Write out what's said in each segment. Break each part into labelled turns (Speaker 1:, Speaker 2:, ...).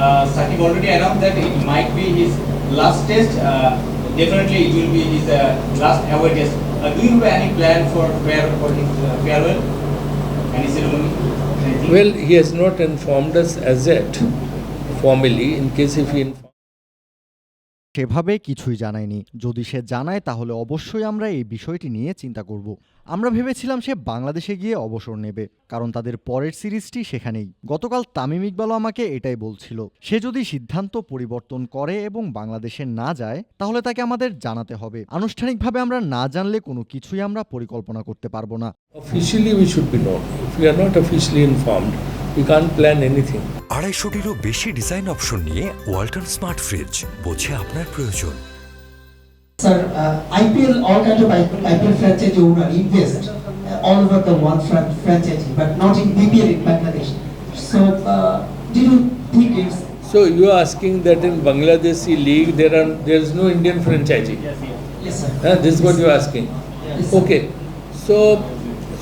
Speaker 1: uh, already announced that it might be his last test. Uh, definitely, it will be his uh, last away test. Uh, do you have any plan for fare for his uh, farewell? Any ceremony? Anything?
Speaker 2: Well, he has not informed us as yet formally. In case if he informs.
Speaker 3: সেভাবে কিছুই জানায়নি। যদি সে জানায় তাহলে অবশ্যই আমরা এই বিষয়টি নিয়ে চিন্তা করব। আমরা ভেবেছিলাম সে বাংলাদেশে গিয়ে অবসর নেবে কারণ তাদের পরের সিরিজটি সেখানেই। গতকাল তামিম ইকবালও আমাকে এটাই বলছিল। সে যদি সিদ্ধান্ত পরিবর্তন করে এবং বাংলাদেশে না যায় তাহলে তাকে আমাদের জানাতে হবে। আনুষ্ঠানিকভাবে আমরা না জানলে কোনো কিছুই আমরা পরিকল্পনা করতে পারব না।
Speaker 2: Be known. If we are not officially informed, we can't plan anything.
Speaker 4: আড়াইশোটিরও বেশি ডিজাইন অপশন নিয়ে ওয়াল্টন স্মার্ট ফ্রিজ বোঝে আপনার প্রয়োজন
Speaker 5: uh, IPL, all kind of IPL, IPL franchise owner invest uh, all over the world fran- franchise, but not in BPL in Bangladesh. So, uh, you
Speaker 2: So you are asking that in Bangladeshi league there are there is no Indian franchisee.
Speaker 1: Yes, yes.
Speaker 5: yes, sir?
Speaker 2: Huh? This is what you are asking.
Speaker 5: Yes.
Speaker 2: Okay. So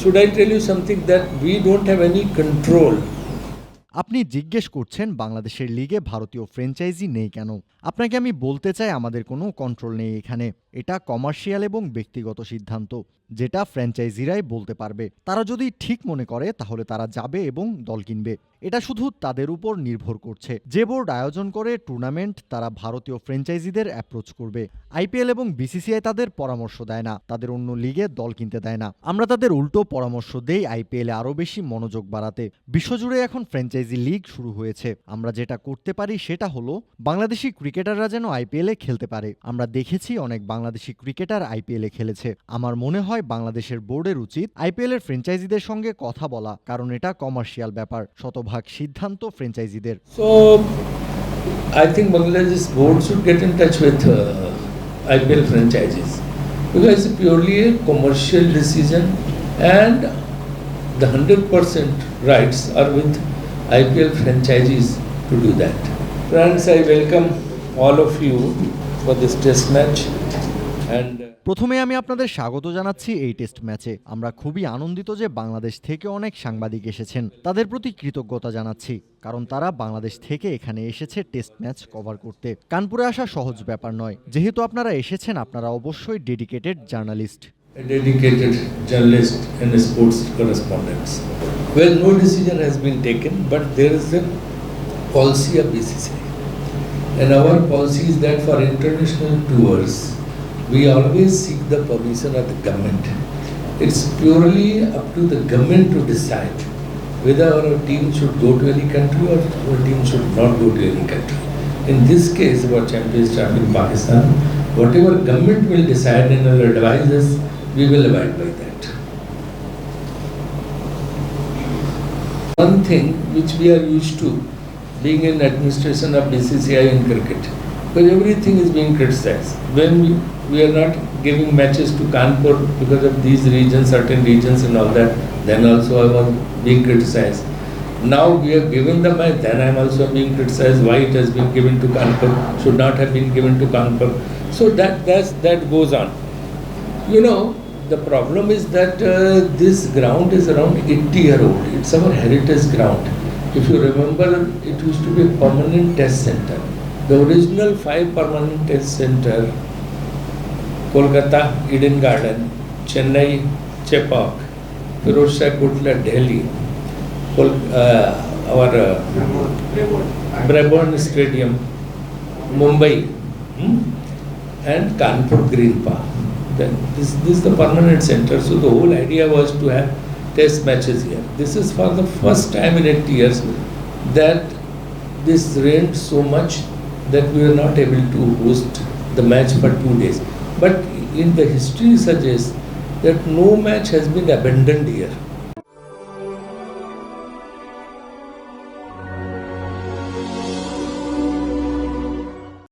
Speaker 2: should I tell you something that we don't have any control
Speaker 3: আপনি জিজ্ঞেস করছেন বাংলাদেশের লিগে ভারতীয় franchise নেই কেন? আপনাকে আমি বলতে চাই আমাদের কোনো কন্ট্রোল নেই এখানে। এটা কমার্শিয়াল এবং ব্যক্তিগত সিদ্ধান্ত। যেটা ফ্র্যাঞ্চাইজিরাই বলতে পারবে। তারা যদি ঠিক মনে করে, তাহলে তারা যাবে এবং দল কিনবে। এটা শুধু তাদের উপর নির্ভর করছে। যে বোর্ড আয়োজন করে টুর্নামেন্ট, তারা ভারতীয় ফ্র্যাঞ্চাইজিদের অ্যাপ্রোচ করবে। আইপিএল এবং বিসিসিআই তাদের পরামর্শ দেয় না। তাদের অন্য লিগে দল কিনতে দেয় না। আমরা তাদের উল্টো পরামর্শ দেই আইপিএলে আরও বেশি মনোযোগ বাড়াতে। বিশ্বজুড়ে এখন ফ্র্যাঞ্চাইজি লিগ শুরু হয়েছে। আমরা যেটা করতে পারি সেটা হলো, বাংলাদেশি ক্রিকেটাররা যেন আইপিএলে খেলতে পারে। আমরা দেখেছি অনেক বাংলাদেশি ক্রিকেটার আইপিএলে খেলেছে। আমার মনে হয় বাংলাদেশের বোর্ডের উচিত আইপিএল এর ফ্র্যাঞ্চাইজিদের সঙ্গে কথা বলা কারণ এটা কমার্শিয়াল ব্যাপার শতভাগ সিদ্ধান্ত ফ্র্যাঞ্চাইজিদের
Speaker 2: I think Bangladesh board should get in touch with uh, IPL franchises because it's purely a commercial decision and the 100% rights are with IPL franchises to do that. Friends, I welcome all of you for this test match and uh,
Speaker 3: প্রথমে আমি আপনাদের স্বাগত জানাচ্ছি এই test ম্যাচে। আমরা খুবই আনন্দিত যে বাংলাদেশ থেকে অনেক সাংবাদিক এসেছেন। তাদের প্রতি কৃতজ্ঞতা জানাচ্ছি কারণ তারা বাংলাদেশ থেকে এখানে এসেছে টেস্ট ম্যাচ কভার করতে। কানপুরে আসা সহজ ব্যাপার নয়। যেহেতু আপনারা এসেছেন আপনারা অবশ্যই dedicated journalist.
Speaker 2: A dedicated journalist and a sports correspondent. Well, no decision has been taken, but there policy of BCCI. And our policy is that for international tours, we always seek the permission of the government. It's purely up to the government to decide whether our team should go to any country or our team should not go to any country. In this case, our champions are in Pakistan. Whatever government will decide and will advise us, we will abide by that. One thing which we are used to being in administration of BCCI in cricket, because everything is being criticized. When we, are not giving matches to Kanpur because of these regions, certain regions and all that, then also I was being criticized. Now we are giving the match, then I am also being criticized why it has been given to Kanpur, should not have been given to Kanpur. So that that's, that goes on. You know, the problem is that uh, this ground is around 80 year old. It's our heritage ground. If you remember, it used to be a permanent test center. The original five permanent test center, Kolkata, Eden Garden, Chennai, Chepauk, Firozshah Delhi, Kol- uh, our uh, Brabourne Stadium, Mumbai, hmm? and Kanpur Green Park. Then this, this is the permanent center. So the whole idea was to have test matches here. This is for the first time in 80 years that this rained so much that we were not able to host the match for two days. But in the history suggests that no match has been abandoned here.